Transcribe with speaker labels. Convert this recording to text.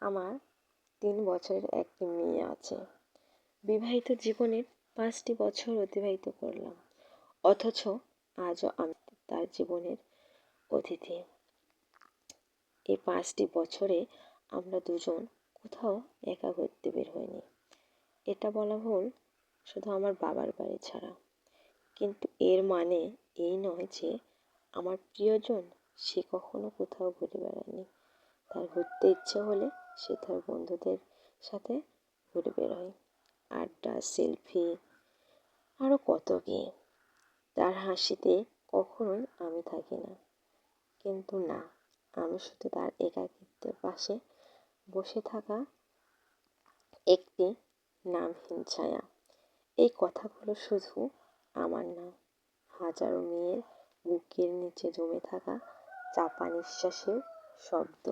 Speaker 1: আমার তিন বছরের একটি মেয়ে আছে। বিবাহিত জীবনের পাঁচটি বছর অতিবাহিত করলাম। অথচ আজও আমি তার জীবনের অতিথি। এই পাঁচটি বছরে আমরা দুজন কোথাও একা ঘুরতে বের হইনি। এটা বলা ভুল, শুধু আমার বাবার বাড়ি ছাড়া। কিন্তু এর মানে এই নয় যে আমার প্রিয়জন সে কখনো কোথাও ঘুরে বেড়ায়নি। তার ঘুরতে ইচ্ছে হলে সে তার বন্ধুদের সাথে ঘুরে বেরোয় আড্ডা, সেলফি আরও কত কী তার হাসিতে কখনোই আমি থাকি না। কিন্তু না, আমি শুধু তার একাকিত্বের পাশে বসে থাকা একটি নামহীন ছায়া। এই কথাগুলো শুধু আমার না, হাজারো মেয়ের বুকের নিচে জমে থাকা চাপা নিঃশ্বাসের শব্দ।